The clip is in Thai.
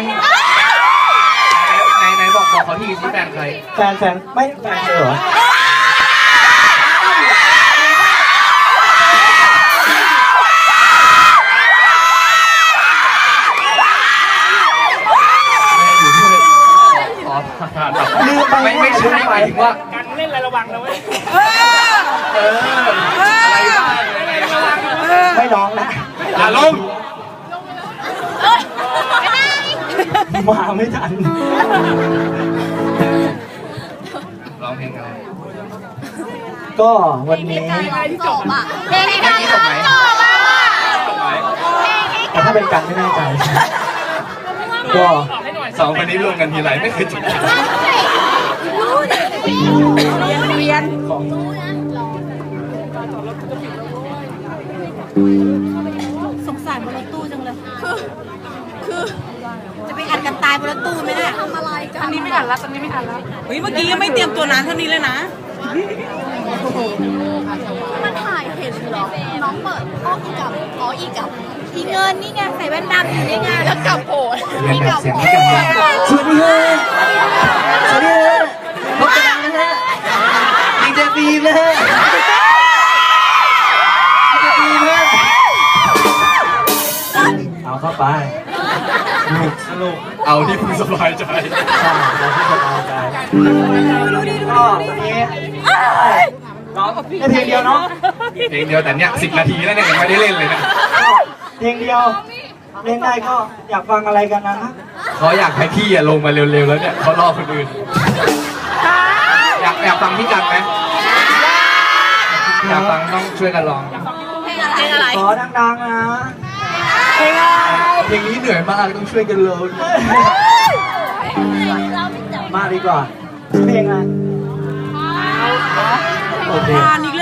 งไหนไหนบอกบอกเขาทีสิแฟนใครแฟนแฟนไม่แฟนเธอเหรอแม่อยู่ด้วยขอทานลืมไปไม่ไม่ใช่หมายถึงว่ากันเล่นอะไรระวังนะเว้ย เอออะไรบ้างอะไรบ้าง ไม่ร้องนะ อะลง มาไม่ทัน ร้องเพลงอะไรก็วันนี้จบอะเพลงที่การจบอะจบไหมแต่ถ้าเป็นกันไม่แน่ใจ ก็สองคนนี้รวมกันทีไรไม่เคยจบรู้ดิเรียนของสงสารบนรถตู้จังเลย คือ คือ จะไปอัดกันตายบนรถตู้ไหมเนี่ยทำอะไรกันตอนนี้ไม่อัดแล้วตอนนี้ไม่อัดแล้วเฮ้ยเมื่อกี้ยังไม่เตรียมตัวนานเท่านี้เลยนะมันถ่ายเห็นเหรอ น้องเปิดอ้ออีกับอ๋ออีกับอีเงินนี่ไงใส่แว่นดำอยู่นี่ไงแล้วกับโผล่อีกับโผล่สวัสดีฮะสวัสดีฮะพบกันนะฮะดีเจบีมนะฮะดีเจบีมฮะเอาเข้าไป สนุกเอาที่คุณสบายใจใช่เราที่สบายใจก็วันนี้ร้องแค่เพลงเดียวเนาะเพลงเดียวแต่เนี้ยสิบนาทีแล้วเนี่ยยังไม่ได้เล่นเลยนะเพลงเดียวเล่นได้ก็อยากฟังอะไรกันนะเขาอยากให้พี่อะลงมาเร็วๆแล้วเนี่ยเขารอคนอื่นอยากอยากฟังพี่กันไหมอยากฟังต้องช่วยกันร้องเพลงอะไรขอดังๆนะ เพลงนี้เหนื่อยมากต้องช่วยกันเลยมาดีกว่าชื่อเพลงอะไรโอเคทานอีก